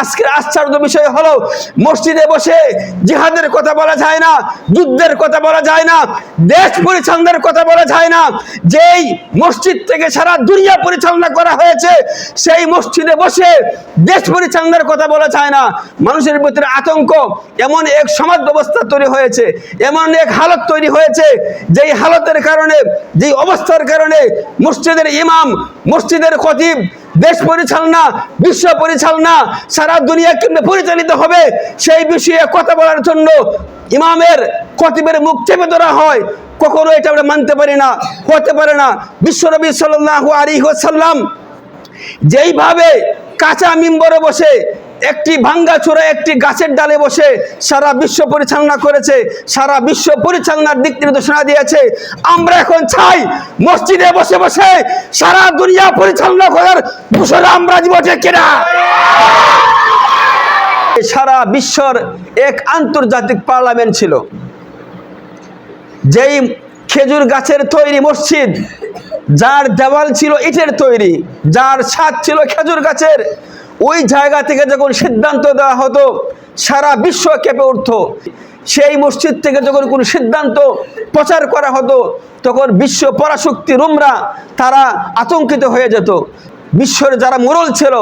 আজকের আশ্চর্য বিষয় হলো, মসজিদে বসে জিহাদের কথা বলা যায় না, যুদ্ধের কথা বলা যায় না, দেশ পরিচালনার কথা বলা যায় না। যেই মসজিদ থেকে সারা দুনিয়া পরিচালনা করা হয়েছে, সেই মসজিদে বসে দেশ পরিচালনার কথা বলা যায় না। মানুষের ভিতরে আতঙ্ক, এমন এক সমাজ ব্যবস্থা তৈরি হয়েছে, এমন এক হালত তৈরি হয়েছে, যেই হালতের কারণে, যেই অবস্থার কারণে মসজিদের ইমাম, মসজিদের খতিব দেশ পরিচালনা, বিশ্ব পরিচালনা, সারা দুনিয়া কেমনে পরিচালিত হবে? সেই বিষয়ে কথা বলার জন্য ইমামের খতিবের মুখ চেপে ধরা হয়। কখনো এটা আমরা মানতে পারি না, হতে পারে না। বিশ্ব বিশ্বনবী সাল্লাহ আলী সাল্লাম যেইভাবে কাঁচা মিম্বরে বসে একটি ভাঙ্গা চূড়া একটি গাছের ডালে বসে সারা বিশ্ব পরিচালনা করেছে, সারা বিশ্ব পরিচালনার দিক নির্দেশনা দিয়েছে। আমরা এখন চাই মসজিদে বসে বসে সারা দুনিয়া পরিচালনা করার ঘোষণা আমরা যে কিনা। সারা বিশ্বর এক আন্তর্জাতিক পার্লামেন্ট ছিল। যেই খেজুর গাছের তৈরি মসজিদ, যার দেওয়াল ছিল ইটের তৈরি, যার ছাদ ছিল খেজুর গাছের ওই জায়গা থেকে যখন সিদ্ধান্ত দেওয়া হতো, সারা বিশ্ব কেঁপে উঠত। সেই মসজিদ থেকে যখন কোনো সিদ্ধান্ত প্রচার করা হতো, তখন বিশ্ব পরাশক্তি রুমরা তারা আতঙ্কিত হয়ে যেত। বিশ্বর যারা মোরল ছিল,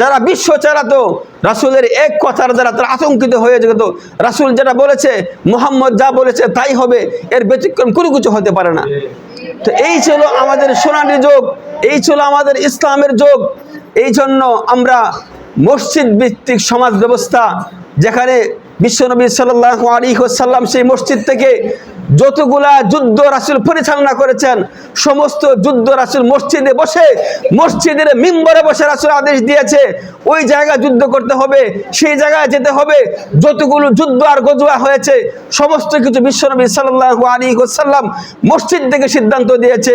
যারা বিশ্ব চালাতো, রাসুলের এক কথার দ্বারা তারা আতঙ্কিত হয়ে যেত। রাসুল যেটা বলেছে, মোহাম্মদ যা বলেছে তাই হবে, এর ব্যতিক্রম কোনো কিছু হতে পারে না। তো এই ছিল আমাদের সোনালী যোগ, এই ছিল আমাদের ইসলামের যোগ। এই জন্য আমরা মসজিদ ভিত্তিক সমাজ ব্যবস্থা, যেখানে বিশ্বনবী সাল্লাহ আলী সাল্লাম সেই মসজিদ থেকে যতগুলা যুদ্ধ রাসুল পরিচালনা করেছেন, সমস্ত যুদ্ধ রাসুল মসজিদে বসে, মসজিদের মিম্বরে বসে রাসুল আদেশ দিয়েছে, ওই জায়গায় যুদ্ধ করতে হবে, সেই জায়গায় যেতে হবে, যতগুলো যুদ্ধ আর গজুয়া হয়েছে, সমস্ত কিছু বিশ্বনবী সাল্লাহ আলী সাল্লাম মসজিদ থেকে সিদ্ধান্ত দিয়েছে।